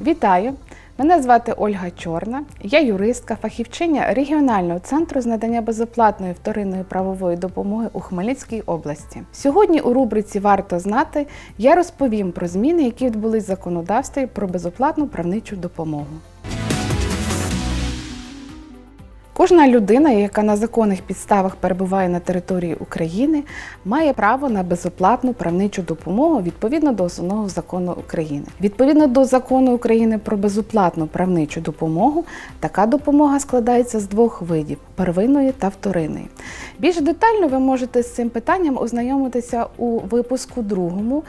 Вітаю! Мене звати Ольга Чорна. Я юристка, фахівчиня регіонального центру з надання безоплатної вторинної правової допомоги у Хмельницькій області. Сьогодні у рубриці Варто знати я розповім про зміни, які відбулись в законодавстві про безоплатну правничу допомогу. Кожна людина, яка на законних підставах перебуває на території України, має право на безоплатну правничу допомогу відповідно до основного закону України. Відповідно до закону України про безоплатну правничу допомогу, така допомога складається з двох видів первинної та вторинної. Більш детально ви можете з цим питанням ознайомитися у випуску другому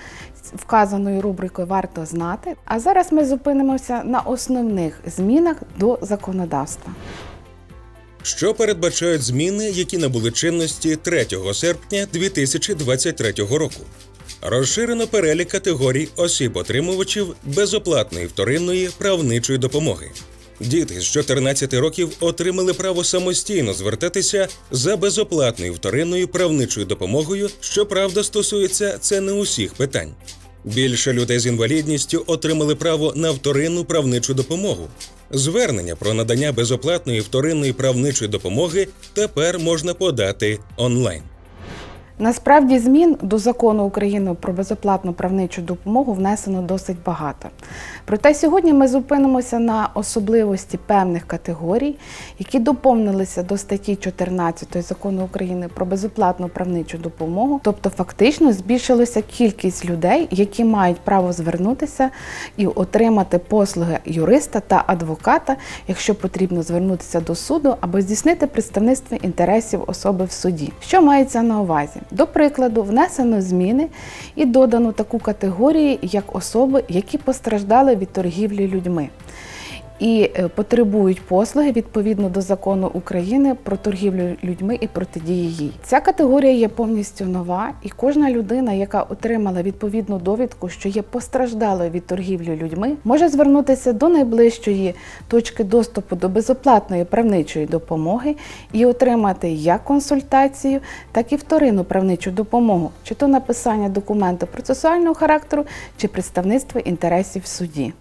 вказаною рубрикою Варто знати. А зараз ми зупинимося на основних змінах до законодавства. Що передбачають зміни, які набули чинності 3 серпня 2023 року? Розширено перелік категорій осіб-отримувачів безоплатної вторинної правничої допомоги. Діти з 14 років отримали право самостійно звертатися за безоплатною вторинною правничою допомогою. Щоправда, стосується це не усіх питань. Більше людей з інвалідністю отримали право на вторинну правничу допомогу. Звернення про надання безоплатної вторинної правничої допомоги тепер можна подати онлайн. Насправді змін до закону України про безоплатну правничу допомогу внесено досить багато. Проте сьогодні ми зупинимося на особливості певних категорій, які доповнилися до статті 14 закону України про безоплатну правничу допомогу. Тобто, фактично збільшилася кількість людей, які мають право звернутися і отримати послуги юриста та адвоката, якщо потрібно звернутися до суду або здійснити представництво інтересів особи в суді. Що мається на увазі? До прикладу, внесено зміни і додано таку категорію, як особи, які постраждали від торгівлі людьми. І е, потребують послуги відповідно до закону України про торгівлю людьми і протидії їй. Ця категорія є повністю нова, і кожна людина, яка отримала відповідну довідку, що є постраждалою від торгівлі людьми, може звернутися до найближчої точки доступу до безоплатної правничої допомоги і отримати як консультацію, так і вторинну правничу допомогу, чи то написання документу процесуального характеру, чи представництво інтересів в суді.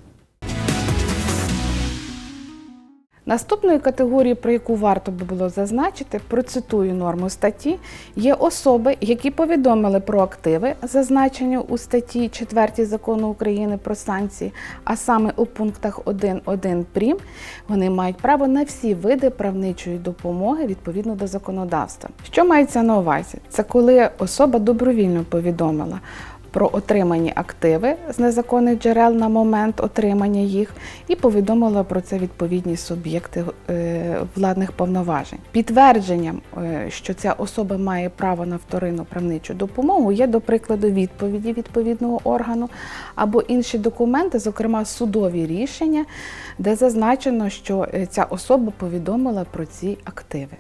Наступною категорією, про яку варто би було зазначити, процитую норму статті, є особи, які повідомили про активи, зазначені у статті 4 закону України про санкції, а саме у пунктах 1.1 прим, вони мають право на всі види правничої допомоги відповідно до законодавства. Що мається на увазі? Це коли особа добровільно повідомила про отримані активи з незаконних джерел на момент отримання їх і повідомила про це відповідні суб'єкти е, владних повноважень. Підтвердженням, е, що ця особа має право на вторинну правничу допомогу, є до прикладу відповіді відповідного органу або інші документи, зокрема судові рішення, де зазначено, що е, ця особа повідомила про ці активи.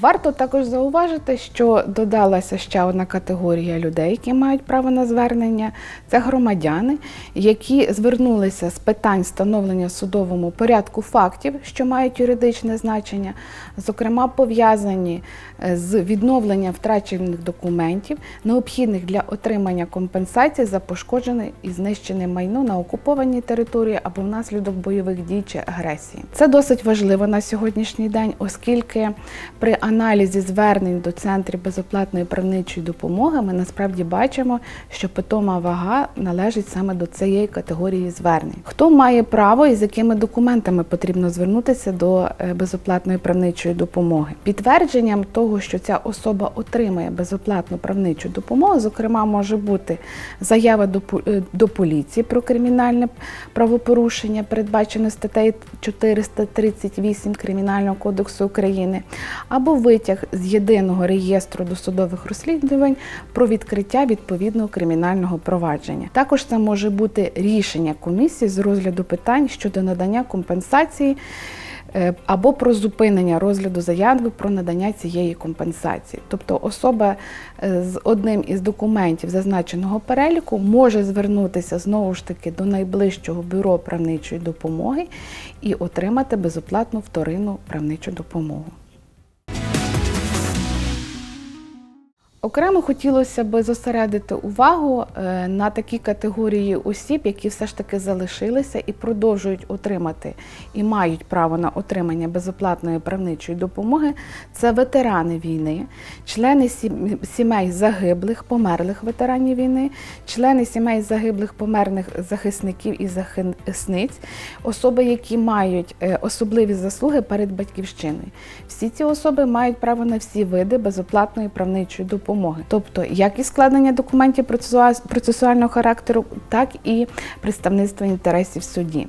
Варто також зауважити, що додалася ще одна категорія людей, які мають право на звернення. Це громадяни, які звернулися з питань встановлення судовому порядку фактів, що мають юридичне значення, зокрема пов'язані е, з відновленням втрачених документів, необхідних для отримання компенсації за пошкоджене і знищене майно на окупованій території або внаслідок бойових дій чи агресії. Це досить важливо на сьогоднішній день, оскільки при аналізі звернень до центрів безоплатної правничої допомоги ми насправді бачимо, що питома вага належить саме до цієї категорії звернень. Хто має право і з якими документами потрібно звернутися до е, безоплатної правничої допомоги? Підтвердженням того, що ця особа отримає безоплатну правничу допомогу, зокрема, може бути заява до, е, до поліції про кримінальне правопорушення, передбачене статтею 438 Кримінального кодексу України, або витяг з єдиного реєстру досудових розслідувань про відкриття відповідного кримінального провадження. Також це може бути рішення комісії з розгляду питань щодо надання компенсації. е, Або про зупинення розгляду заяви про надання цієї компенсації. Тобто особа е, з одним із документів зазначеного переліку може звернутися знову ж таки до найближчого бюро правничої допомоги і отримати безоплатну вторинну правничу допомогу. Окремо хотілося би зосередити увагу е, на такі категорії осіб, які все ж таки залишилися і продовжують отримати і мають право на отримання безоплатної правничої допомоги. Це ветерани війни, члени сімей загиблих, померлих ветеранів війни, члени сімей загиблих, померлих захисників і захисниць, особи, які мають е, особливі заслуги перед батьківщиною. Всі ці особи мають право на всі види безоплатної правничої допомоги, тобто як і складення документів процесуа- процесуального характеру, так і представництво інтересів в суді.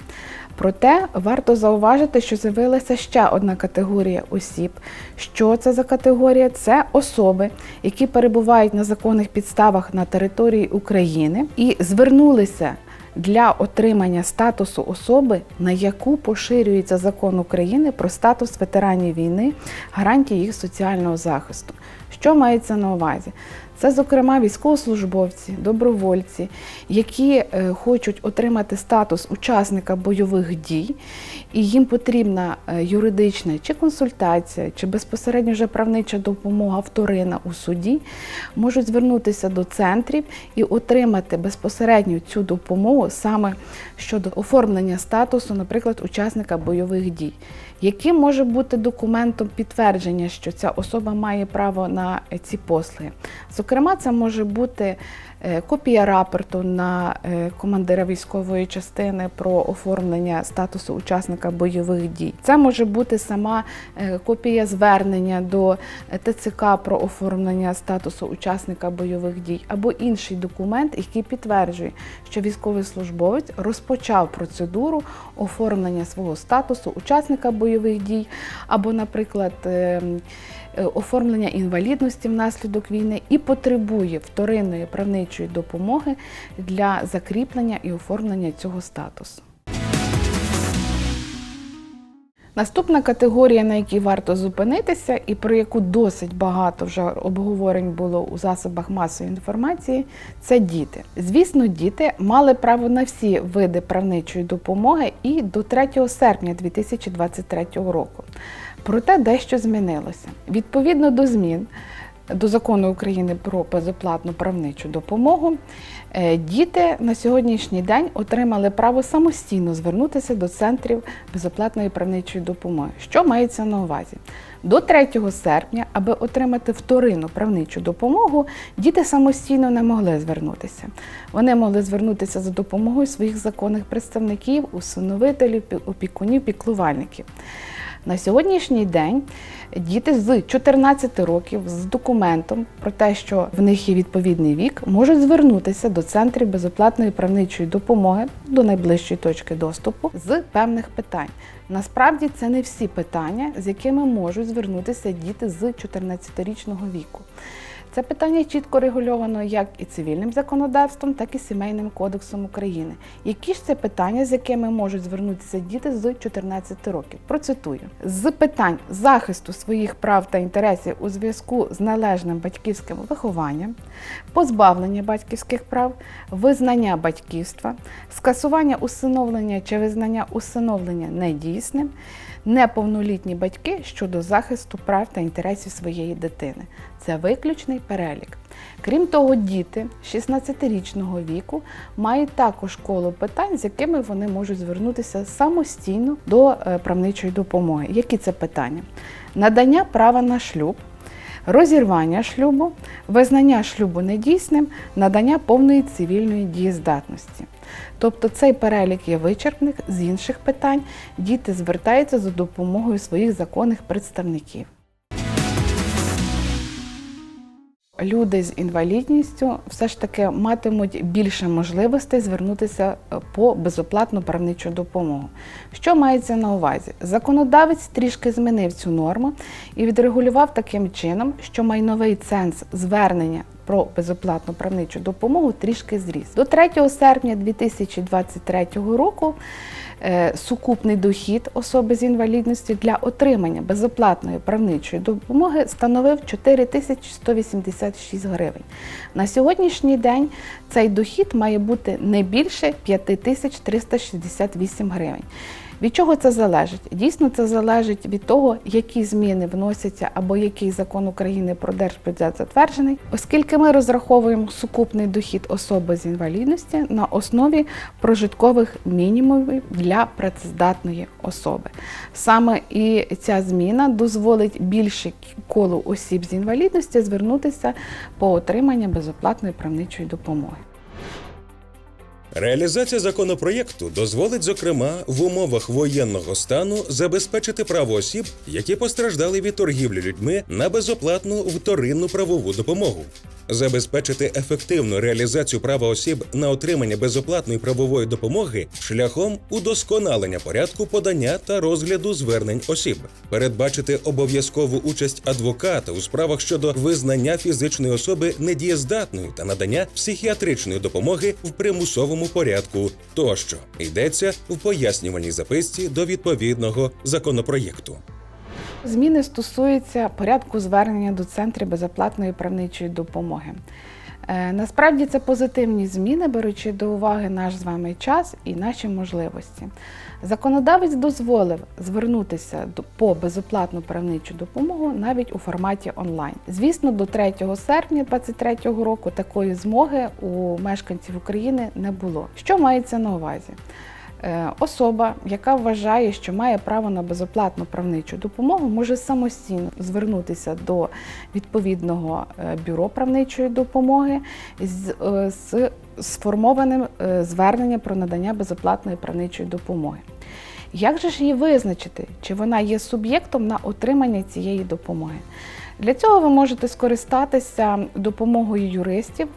Проте варто зауважити, що з'явилася ще одна категорія осіб. Що це за категорія? Це особи, які перебувають на законних підставах на території України і звернулися для отримання статусу особи, на яку поширюється закон України про статус ветеранів війни, гарантії їх соціального захисту. Що мається на увазі? Це, зокрема, військовослужбовці, добровольці, які е, хочуть отримати статус учасника бойових дій, і їм потрібна е, юридична чи консультація, чи безпосередньо вже правнича допомога вторинна у суді, можуть звернутися до центрів і отримати безпосередньо цю допомогу саме щодо оформлення статусу, наприклад, учасника бойових дій. Яким може бути документом підтвердження, що ця особа має право на е, ці послуги? Зокрема, це може бути е, копія рапорту на е, командира військової частини про оформлення статусу учасника бойових дій. Це може бути сама е, копія звернення до ТЦК про оформлення статусу учасника бойових дій, або інший документ, який підтверджує, що військовий службовець розпочав процедуру оформлення свого статусу учасника бойових дій, або, наприклад, е, е, оформлення інвалідності внаслідок війни і потребує вторинної правничої допомоги для закріплення і оформлення цього статусу. Наступна категорія, на якій варто зупинитися, і про яку досить багато вже обговорень було у засобах масової інформації, це діти. Звісно, діти мали право на всі види правничої допомоги і до 3 серпня 2023 року. Проте дещо змінилося. Відповідно до змін до закону України про безоплатну правничу допомогу, е, діти на сьогоднішній день отримали право самостійно звернутися до центрів безоплатної правничої допомоги. Що мається на увазі? До 3 серпня, аби отримати вторинну правничу допомогу, діти самостійно не могли звернутися. Вони могли звернутися за допомогою своїх законних представників, усиновителів, опікунів, піклувальників. На сьогоднішній день діти з 14 років з документом про те, що в них є відповідний вік, можуть звернутися до центрів безоплатної правничої допомоги до найближчої точки доступу з певних питань. Насправді це не всі питання, з якими можуть звернутися діти з 14-річного віку. Це питання чітко регульовано як і цивільним законодавством, так і сімейним кодексом України. Які ж це питання, з якими можуть звернутися діти з 14 років? Процитую з питань захисту своїх прав та інтересів у зв'язку з належним батьківським вихованням, позбавлення батьківських прав, визнання батьківства, скасування усиновлення чи визнання усиновлення недійсним, неповнолітні батьки щодо захисту прав та інтересів своєї дитини. Це виключний перелік. Крім того, діти 16-річного віку мають також коло питань, з якими вони можуть звернутися самостійно до е, правничої допомоги. Які це питання? Надання права на шлюб, розірвання шлюбу, визнання шлюбу недійсним, надання повної цивільної дієздатності. Тобто цей перелік є вичерпних з інших питань. Діти звертаються за допомогою своїх законних представників. Люди з інвалідністю все ж таки матимуть більше можливостей звернутися е, по безоплатну правничу допомогу. Що мається на увазі? Законодавець трішки змінив цю норму і відрегулював таким чином, що майновий ценз звернення про безоплатну правничу допомогу трішки зріс. До 3 серпня 2023 року сукупний дохід особи з інвалідністю для отримання безоплатної правничої допомоги становив 4186 гривень. На сьогоднішній день цей дохід має бути не більше 5368 гривень. Від чого це залежить? Дійсно, це залежить від того, які зміни вносяться або який закон України про держбюджет затверджений, оскільки ми розраховуємо сукупний дохід особи з інвалідності на основі прожиткових мінімумів для працездатної особи. Саме і ця зміна дозволить більше колу осіб з інвалідності звернутися по отримання безоплатної правничої допомоги. Реалізація законопроєкту дозволить, зокрема, в умовах воєнного стану забезпечити право осіб, які постраждали від торгівлі людьми на безоплатну вторинну правову допомогу. Забезпечити ефективну реалізацію права осіб на отримання безоплатної правової допомоги шляхом удосконалення порядку подання та розгляду звернень осіб, передбачити обов'язкову участь адвоката у справах щодо визнання фізичної особи недієздатною та надання психіатричної допомоги в примусовому порядку тощо йдеться в пояснювальній записці до відповідного законопроєкту. Зміни стосуються порядку звернення до центрів безоплатної правничої допомоги. Е, Насправді це позитивні зміни, беручи до уваги наш з вами час і наші можливості. Законодавець дозволив звернутися по безоплатну правничу допомогу навіть у форматі онлайн. Звісно, до 3 серпня 2023 року такої змоги у мешканців України не було. Що мається на увазі? Е, Особа, яка вважає, що має право на безоплатну правничу допомогу, може самостійно звернутися до відповідного е, бюро правничої допомоги з, е, з сформованим зверненням про надання безоплатної правничої допомоги. Як же ж її визначити, чи вона є суб'єктом на отримання цієї допомоги? Для цього ви можете скористатися допомогою юристів,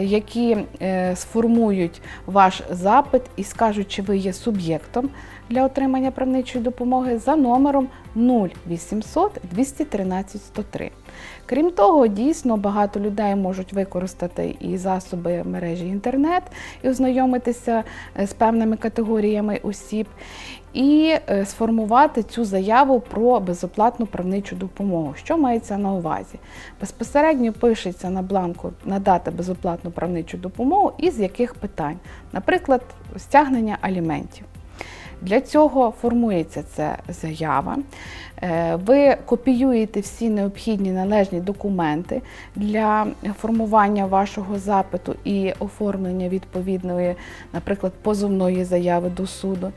які е, сформують ваш запит і скажуть, чи ви є суб'єктом для отримання правничої допомоги за номером 0800 213 103. Крім того, дійсно багато людей можуть використати і засоби мережі інтернет і ознайомитися е, з певними категоріями осіб, і е, сформувати цю заяву про безоплатну правничу допомогу. Що мається на увазі? Безпосередньо пишеться на бланку надати безоплатну правничу допомогу і з яких питань, наприклад, стягнення аліментів. Для цього формується ця заява. Е, Ви копіюєте всі необхідні належні документи для формування вашого запиту і оформлення відповідної, наприклад, позовної заяви до суду.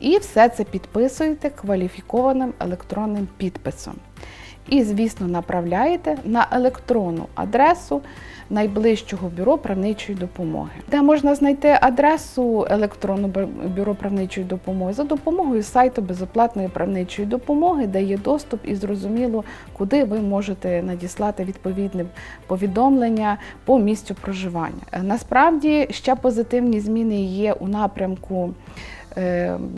І все це підписуєте кваліфікованим електронним підписом. І, звісно, направляєте на електронну адресу найближчого бюро правничої допомоги, де можна знайти адресу електронного бюро правничої допомоги за допомогою сайту безоплатної правничої допомоги, де є доступ і зрозуміло, куди ви можете надіслати відповідне повідомлення по місцю проживання. Насправді ще позитивні зміни є у напрямку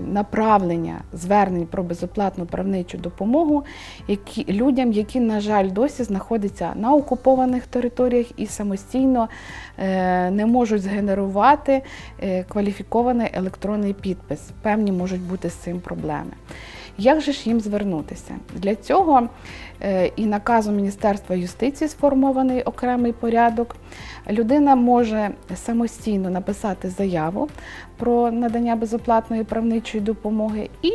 направлення звернень про безоплатну правничу допомогу які, людям, які, на жаль, досі знаходяться на окупованих територіях і самостійно е, не можуть згенерувати е, кваліфікований електронний підпис. Певні можуть бути з цим проблеми. Як же ж їм звернутися? Для цього е, і наказом Міністерства юстиції сформований окремий порядок. Людина може самостійно написати заяву про надання безоплатної правничої допомоги і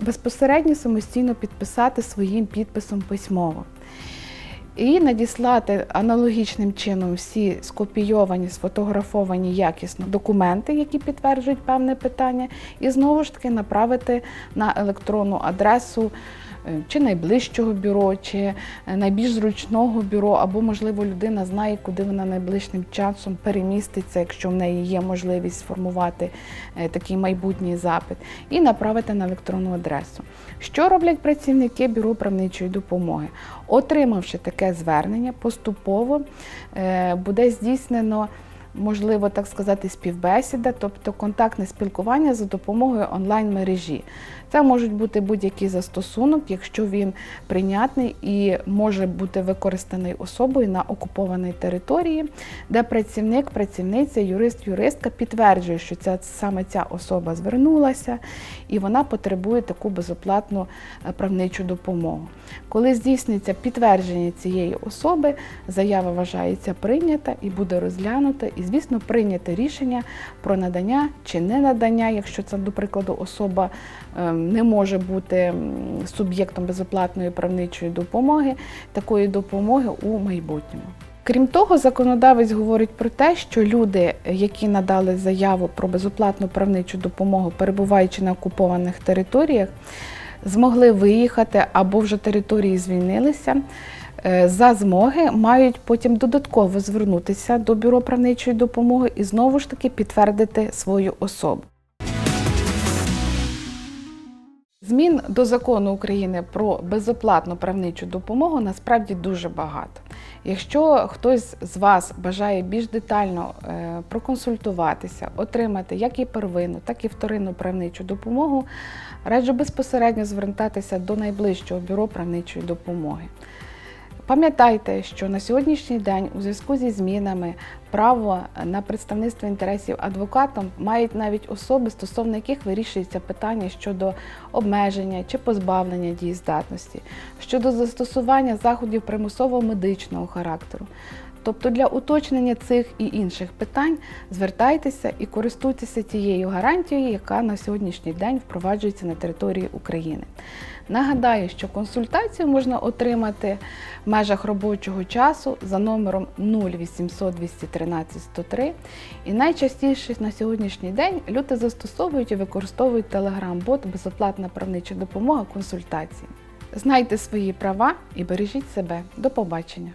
безпосередньо самостійно підписати своїм підписом письмово. І надіслати аналогічним чином всі скопійовані, сфотографовані якісно документи, які підтверджують певне питання, і знову ж таки направити на електронну адресу чи найближчого бюро, чи е, найбільш зручного бюро, або, можливо, людина знає, куди вона найближчим часом переміститься, якщо в неї є можливість сформувати е, такий майбутній запит, і направити на електронну адресу. Що роблять працівники бюро правничої допомоги? Отримавши таке звернення, поступово е, буде здійснено. Можливо, так сказати, співбесіда, тобто контактне спілкування за допомогою онлайн-мережі. Це можуть бути будь-який застосунок, якщо він прийнятний і може бути використаний особою на окупованій території, де працівник, працівниця, юрист, юристка підтверджує, що ця саме ця особа звернулася і вона потребує таку безоплатну е, правничу допомогу. Коли здійсниться підтвердження цієї особи, заява вважається прийнята і буде розглянута і, звісно, прийняти рішення про надання чи не надання, якщо це, до прикладу, особа е, не може бути суб'єктом безоплатної правничої допомоги, такої допомоги у майбутньому. Крім того, законодавець говорить про те, що люди, які надали заяву про безоплатну правничу допомогу, перебуваючи на окупованих територіях, змогли виїхати або вже території звільнилися. Е, За змоги мають потім додатково звернутися до бюро правничої допомоги і знову ж таки підтвердити свою особу. Змін до закону України про безоплатну правничу допомогу насправді дуже багато. Якщо хтось з вас бажає більш детально е, проконсультуватися, отримати як і первинну, так і вторинну правничу допомогу, раджу безпосередньо звертатися до найближчого бюро правничої допомоги. Пам'ятайте, що на сьогоднішній день у зв'язку зі змінами право на представництво інтересів адвокатом мають навіть особи, стосовно яких вирішується питання щодо обмеження чи позбавлення дієздатності, щодо застосування заходів примусового медичного характеру. Тобто для уточнення цих і інших питань звертайтеся і користуйтеся тією гарантією, яка на сьогоднішній день впроваджується на території України. Нагадаю, що консультацію можна отримати в межах робочого часу за номером 0800 213 103. І найчастіше на сьогоднішній день люди застосовують і використовують телеграм-бот безоплатна правнича допомога консультації. Знайте свої права і бережіть себе. До побачення!